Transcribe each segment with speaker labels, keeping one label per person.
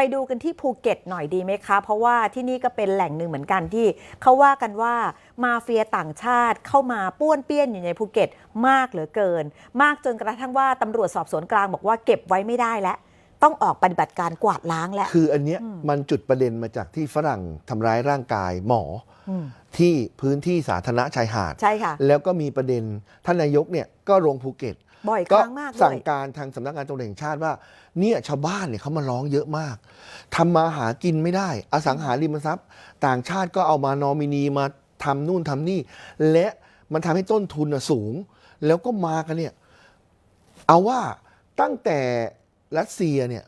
Speaker 1: ไปดูกันที่ภูเก็ตหน่อยดีไหมคะ เพราะว่าที่นี่ก็เป็นแหล่งหนึ่งเหมือนกันที่เขาว่ากันว่ามาเฟียต่างชาติเข้ามาป้วนเปี้ยนอยู่ในภูเก็ตมากเหลือเกิน มากจนกระทั่งว่าตำรวจสอบสวนกลางบอกว่าเก็บไว้ไม่ได้แล้วต้องออกปฏิบัติการกวาดล้างแล้ว
Speaker 2: คืออันเนี้ยมันจุดประเด็นมาจากที่ฝรั่งทำร้ายร่างกายหมออ
Speaker 1: ม
Speaker 2: ที่พื้นที่สาธารณะชายหาด
Speaker 1: ใช่ค่ะ
Speaker 2: แล้วก็มีประเด็นท่านนายกเนี่ยก็ลงภูเก็ต
Speaker 1: บ่อยค
Speaker 2: ก็
Speaker 1: รั้งมากเล
Speaker 2: สั่ง
Speaker 1: ย
Speaker 2: การทางสำนักงานตำรวจแห่งชาติว่า เนี่ยชาวบ้านเนี่ยเขามาร้องเยอะมากทำมาหากินไม่ได้ อสังหาริมทรัพย์ ต่างชาติก็เอามานอมินีมาทำนู่นทำนี่ และมันทำให้ต้นทุนน่ะสูง แล้วก็มากันเนี่ย เอาว่าตั้งแต่รัสเซียเนี่ย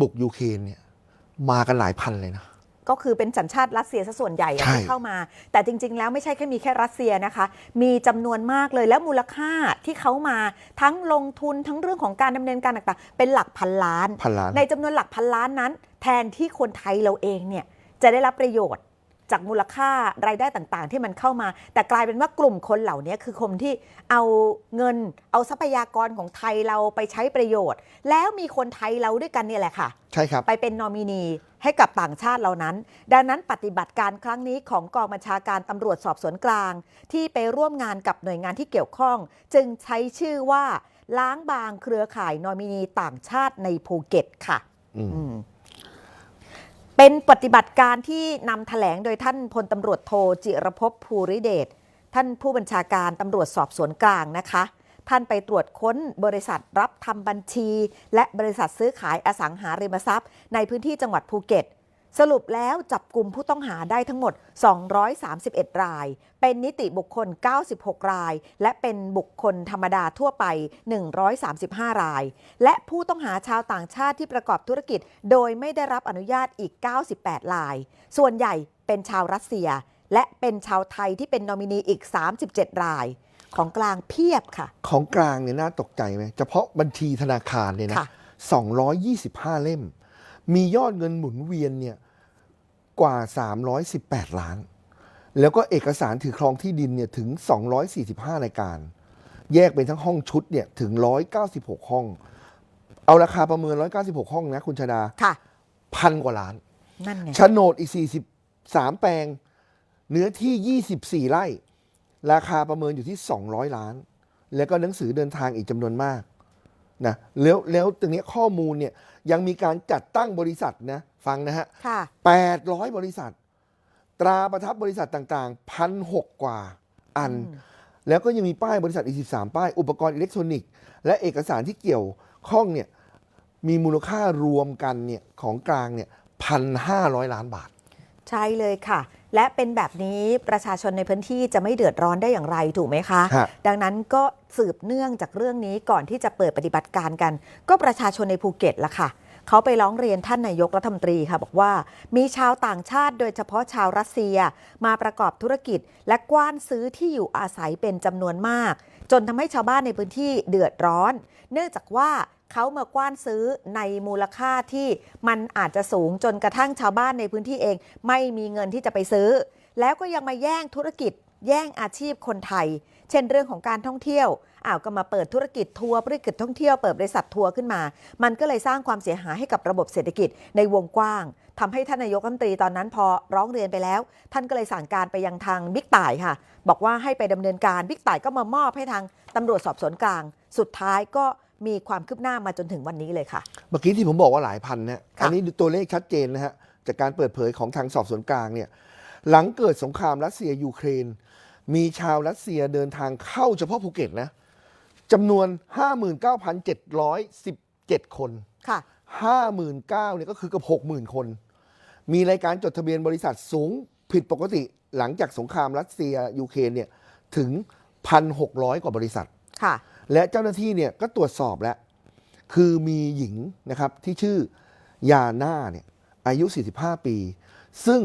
Speaker 2: บุกยูเครนเนี่ยมากันหลายพันเลยนะ
Speaker 1: ก็คือเป็นสัญชาติรัสเซียซะส่วนใหญ่อะ
Speaker 2: ใช่
Speaker 1: ที่เข้ามา แต่จริง ๆ แล้วไม่ใช่แค่มีแค่รัสเซียนะคะ มีจำนวนมากเลยแล้วมูลค่าที่เขามาทั้งลงทุนทั้งเรื่องของการดำเนินการต่างๆ เป็นหลักพันล้าน
Speaker 2: พันล้าน
Speaker 1: ในจำนวนหลักพันล้านนั้น แทนที่คนไทยเราเองเนี่ยจะได้รับประโยชน์ จากมูลค่ารายได้ต่างๆ ที่มันเข้ามา แต่กลายเป็นว่ากลุ่มคนเหล่านี้คือคนที่เอาเงินเอาทรัพยากรของไทยเราไปใช้ประโยชน์ แล้วมีคนไทยเราด้วยกันเนี่ยแหละค่ะ
Speaker 2: ใช่ครับ
Speaker 1: ไปเป็นนอมินีให้กับต่างชาติเหล่านั้น ดังนั้นปฏิบัติการครั้งนี้ของกองบัญชาการตำรวจสอบสวนกลาง ที่ไปร่วมงานกับหน่วยงานที่เกี่ยวข้อง จึงใช้ชื่อว่าล้างบางเครือข่ายนอมินีต่างชาติในภูเก็ตค่ะ
Speaker 2: อืม
Speaker 1: อืม เป็นปฏิบัติการที่นำแถลงโดยท่านพลตำรวจโทจิรภพภูริเดชท่านผู้บัญชาการตำรวจสอบสวนกลางนะคะ ท่านไปตรวจค้นบริษัทรับทำบัญชี และบริษัทซื้อขายอสังหาริมทรัพย์ ในพื้นที่จังหวัดภูเก็ต สรุปแล้วจับกลุ่มผู้ต้องหาได้ทั้งหมด 231 ราย เป็นนิติบุคคล 96 ราย และเป็นบุคคลธรรมดาทั่วไป 135 ราย และผู้ต้องหาชาวต่างชาติที่ประกอบธุรกิจ โดยไม่ได้รับอนุญาตอีก 98 ราย ส่วนใหญ่เป็นชาวรัสเซีย และเป็นชาวไทยที่เป็นนอมินีอีก 37 ราย ของกลางเพียบค่ะ
Speaker 2: ของกลางเนี่ยน่าตกใจไหมเฉพาะบัญชีธนาคารเนี่ยนะ
Speaker 1: ค่ะ
Speaker 2: 225 เล่มมียอดเงินหมุนเวียนเนี่ย กว่า 318 ล้าน แล้วก็เอกสารถือครองที่ดินเนี่ยถึง 245 รายการ แยกเป็นทั้งห้องชุดเนี่ยถึง 196 ห้อง เอาราคาประเมิน 196 ห้องนะคุณชาดา
Speaker 1: ค่ะ
Speaker 2: พันกว่าล้าน
Speaker 1: นั่นไง
Speaker 2: โฉนดอีก 43 แปลง เนื้อที่ 24 ไร่ ราคาประเมินอยู่ที่ 200 ล้าน แล้วก็หนังสือเดินทางอีกจำนวนมากนะแล้วแล้วตรงเนี้ยข้อมูลเนี่ยยังมีการจัดตั้งบริษัทนะ ฟังนะฮะ
Speaker 1: ค่ะ
Speaker 2: 800บริษัท ตราประทับบริษัทต่างๆพันหกกว่าอัน
Speaker 1: อืม
Speaker 2: แล้วก็ยังมีป้ายบริษัทอีก13ป้าย อุปกรณ์อิเล็กทรอนิกส์ และเอกสารที่เกี่ยวข้องเนี่ยมีมูลค่ารวมกันเนี่ยของกลางเนี่ยพันห้าร้อยล้านบาท
Speaker 1: ใช่เลยค่ะ และเป็นแบบนี้ประชาชนในพื้นที่จะไม่เดือดร้อนได้อย่างไรถูกไหมคะ
Speaker 2: ฮะ
Speaker 1: ดังนั้นก็สืบเนื่องจากเรื่องนี้ก่อนที่จะเปิดปฏิบัติการกัน ก็ประชาชนในภูเก็ตละค่ะ เขาไปร้องเรียนท่านนายกรัฐมนตรีค่ะบอกว่า มีชาวต่างชาติโดยเฉพาะชาวรัสเซีย มาประกอบธุรกิจ และกว้านซื้อที่อยู่อาศัยเป็นจำนวนมาก จนทำให้ชาวบ้านในพื้นที่เดือดร้อน เนื่องจากว่าเขามากว้านซื้อในมูลค่าที่มันอาจจะสูงจนกระทั่งชาวบ้านในพื้นที่เอง ไม่มีเงินที่จะไปซื้อ แล้วก็ยังมาแย่งธุรกิจ แย่งอาชีพคนไทย เช่นเรื่องของการท่องเที่ยวอ้าวก็มาเปิดธุรกิจทัวร์ธุรกิจท่องเที่ยวเปิดบริษัททัวร์ขึ้นมา มันก็เลยสร้างความเสียหายให้กับระบบเศรษฐกิจในวงกว้างทำให้ท่านนายกรัฐมนตรีตอนนั้นพอร้องเรียนไปแล้ว ท่านก็เลยสั่งการไปยังทางบิ๊กต่ายค่ะ บอกว่าให้ไปดำเนินการบิ๊กต่ายก็มามอบให้ทางตำรวจสอบสวนกลาง สุดท้ายก็มีความคืบหน้ามาจนถึงวันนี้เลยค่ะ
Speaker 2: เมื่อกี้ที่ผมบอกว่าหลายพันนะ
Speaker 1: ค่ะ
Speaker 2: อันนี้ตัวเลขชัดเจนนะฮะจากการเปิดเผยของทางสอบสวนกลางเนี่ยหลังเกิดสงครามรัสเซียยูเครน มีชาวรัสเซียเดินทางเข้าเฉพาะภูเก็ตนะจำนวน 59,717 คน
Speaker 1: ค่ะ
Speaker 2: 59,000เนี่ยก็คือเกับ 60,000 คน มีรายการจดทะเบียนบริษัทสูงผิดปกติหลังจากสงครามรัสเซียยูเครนเนี่ยถึง 1,600 กว่าบริษัท
Speaker 1: ค่ะ
Speaker 2: และเจ้าหน้าที่เนี่ยก็ตรวจสอบแล้ว คือมีหญิงนะครับที่ชื่อยาน่าเนี่ยอายุ 45 ปี ซึ่ง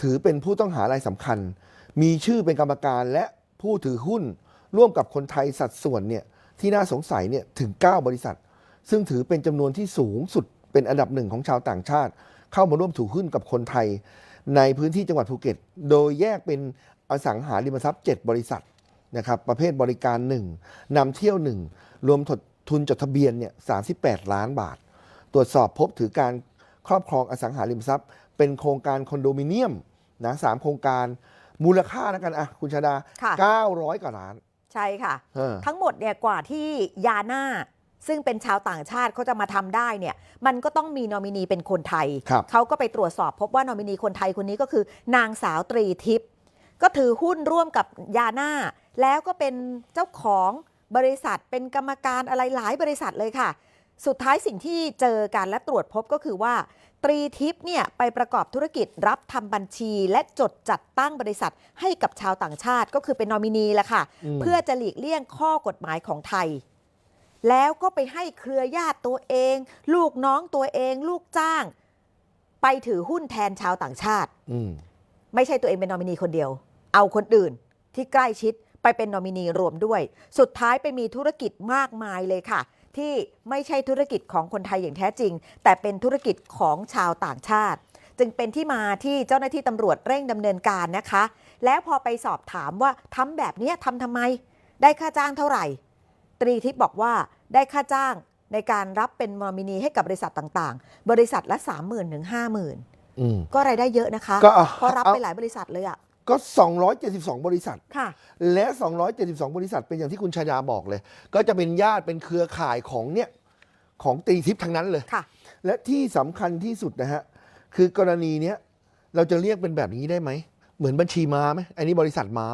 Speaker 2: ถือเป็นผู้ต้องหารายสำคัญ มีชื่อเป็นกรรมการและผู้ถือหุ้น ร่วมกับคนไทยสัดส่วนเนี่ยที่น่าสงสัยเนี่ยถึง 9 บริษัท ซึ่งถือเป็นจำนวนที่สูงสุดเป็นอันดับหนึ่งของชาวต่างชาติ เข้ามาร่วมถือหุ้นกับคนไทย ในพื้นที่จังหวัดภูเก็ต โดยแยกเป็นอสังหาริมทรัพย์ 7 บริษัทนะครับประเภทบริการ 1นำเที่ยว 1 รวมทุนจดทะเบียนเนี่ย38 ล้านบาท ตรวจสอบพบถือการครอบครองอสังหาริมทรัพย์ เป็นโครงการคอนโดมิเนียมนะสามโครงการ มูลค่าแล้วกันอะคุณชาดา
Speaker 1: ค่ะ
Speaker 2: 900กว่าล้าน
Speaker 1: ใช่ค่ะ
Speaker 2: เออ
Speaker 1: ทั้งหมดเนี่ยกว่าที่ยาน่าซึ่งเป็นชาวต่างชาติเขาจะมาทำได้เนี่ยมันก็ต้องมีนอมินีเป็นคนไทย
Speaker 2: ครับ
Speaker 1: เขาก็ไปตรวจสอบพบว่านอมินีคนไทยคนนี้ก็คือ นางสาวตรีทิพย์ก็ถือหุ้นร่วมกับยาน่าแล้วก็เป็นเจ้าของบริษัทเป็นกรรมการอะไรหลายบริษัทเลยค่ะ สุดท้ายสิ่งที่เจอกันและตรวจพบก็คือว่า ตรีทิพย์เนี่ยไปประกอบธุรกิจรับทำบัญชี และจดจัดตั้งบริษัทให้กับชาวต่างชาติก็คือเป็นนอมินีแหละค่ะ
Speaker 2: อืม
Speaker 1: เพื่อจะหลีกเลี่ยงข้อกฎหมายของไทย แล้วก็ไปให้เครือญาติตัวเอง ลูกน้องตัวเอง ลูกจ้าง ไปถือหุ้นแทนชาวต่างชาติ
Speaker 2: อืม
Speaker 1: ไม่ใช่ตัวเองเป็นนอมินีคนเดียว เอาคนอื่นที่ใกล้ชิดไปเป็นนอมินีรวมด้วย สุดท้ายไปมีธุรกิจมากมายเลยค่ะ ที่ไม่ใช่ธุรกิจของคนไทยอย่างแท้จริง แต่เป็นธุรกิจของชาวต่างชาติ จึงเป็นที่มาที่เจ้าหน้าที่ตำรวจเร่งดำเนินการนะคะ แล้วพอไปสอบถามว่าทำแบบเนี้ยทำทำไม ได้ค่าจ้างเท่าไหร่ ตรีทิพย์บอกว่าได้ค่าจ้างในการรับเป็นนอมินีให้กับบริษัทต่างๆ บริษัทละ 3 0,000ถึง50,000
Speaker 2: อืม
Speaker 1: ก็รายได้เยอะนะคะ
Speaker 2: ก็เอา
Speaker 1: เพราะรับ
Speaker 2: เอา
Speaker 1: ไปหลายบริษัทเลยอะ
Speaker 2: ก็ 272 บริษัท
Speaker 1: ค่ะ
Speaker 2: และ 272 บริษัทเป็นอย่างที่คุณชายาบอกเลย ก็จะเป็นญาติเป็นเครือข่ายของเนี่ยของตรีทิพย์ทั้งนั้นเลย
Speaker 1: ค่ะ
Speaker 2: และที่สำคัญที่สุดนะฮะ คือกรณีเนี้ยเราจะเรียกเป็นแบบนี้ได้ไหม เหมือนบัญชีม้าไหมอันนี้บริษัทม้า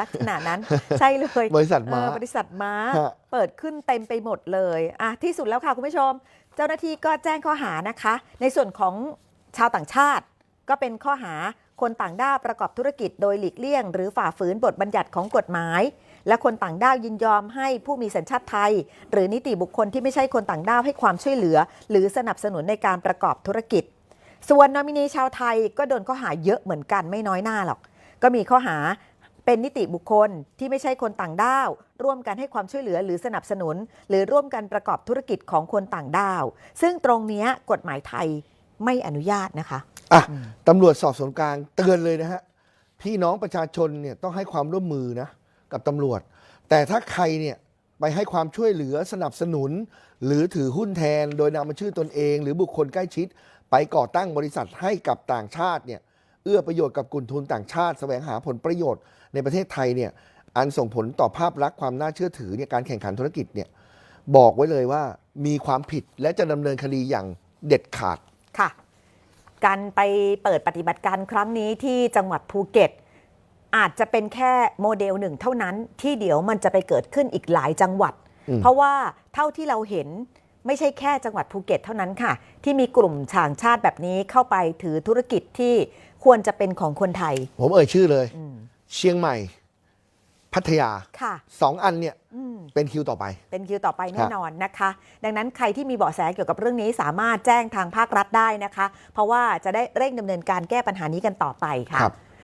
Speaker 1: ลักษณะนั้น ใช่เลย
Speaker 2: บริษัทม้า
Speaker 1: เออบริษัทม้า
Speaker 2: ฮะ
Speaker 1: เปิดขึ้นเต็มไปหมดเลยอะที่สุดแล้วค่ะคุณผู้ชม เจ้าหน้าที่ก็แจ้งข้อหานะคะ ในส่วนของชาวต่างชาติ ก็เป็นข้อหา คนต่างด้าวประกอบธุรกิจโดยหลีกเลี่ยง หรือฝ่าฝืนบทบัญญัติของกฎหมาย และคนต่างด้าวยินยอมให้ผู้มีสัญชาติไทย หรือนิติบุคคลที่ไม่ใช่คนต่างด้าวให้ความช่วยเหลือ หรือสนับสนุนในการประกอบธุรกิจ ส่วนนอมินีชาวไทยก็โดนข้อหาเยอะเหมือนกันไม่น้อยหน้าหรอก ก็มีข้อหาเป็นนิติบุคคลที่ไม่ใช่คนต่างด้าว ร่วมกันให้ความช่วยเหลือหรือสนับสนุน หรือร่วมกันประกอบธุรกิจของคนต่างด้าว ซึ่งตรงนี้กฎหมายไทยไม่อนุญาตนะคะ
Speaker 2: อะตำรวจสอบสวนกลางเตือนเลยนะฮะพี่น้องประชาชนเนี่ยต้องให้ความร่วมมือนะกับตำรวจ แต่ถ้าใครเนี่ยไปให้ความช่วยเหลือสนับสนุน หรือถือหุ้นแทนโดยนำมาชื่อตนเอง หรือบุคคลใกล้ชิด ไปก่อตั้งบริษัทให้กับต่างชาติเนี่ยเอื้อประโยชน์กับกลุ่มทุนต่างชาติแสวงหาผลประโยชน์ในประเทศไทยเนี่ยอันส่งผลต่อภาพลักษณ์ความน่าเชื่อถือเนี่ยการแข่งขันธุรกิจเนี่ยบอกไว้เลยว่ามีความผิดและจะดำเนินคดีอย่างเด็ดขาด
Speaker 1: ค่ะ การไปเปิดปฏิบัติการครั้งนี้ที่จังหวัดภูเก็ต อาจจะเป็นแค่โมเดลหนึ่งเท่านั้นที่เดี๋ยวมันจะไปเกิดขึ้นอีกหลายจังหวัด
Speaker 2: อืม
Speaker 1: เพราะว่าเท่าที่เราเห็นไม่ใช่แค่จังหวัดภูเก็ตเท่านั้นค่ะ ที่มีกลุ่มช่างชาติแบบนี้เข้าไปถือธุรกิจที่ควรจะเป็นของคนไทย
Speaker 2: ผมเอ่ยชื่อเลย
Speaker 1: อืม
Speaker 2: เชียงใหม่ พัทยา
Speaker 1: ค่ะ
Speaker 2: สองอันเนี่ย
Speaker 1: อืม
Speaker 2: เป็นคิวต่อไป
Speaker 1: เป็นคิวต่อไปแน่นอนนะคะ ดังนั้นใครที่มีเบาะแสเกี่ยวกับเรื่องนี้สามารถแจ้งทางภาครัฐได้นะคะ เพราะว่าจะได้เร่งดำเนินการแก้ปัญหานี้กันต่อไปค่ะ
Speaker 2: ครับ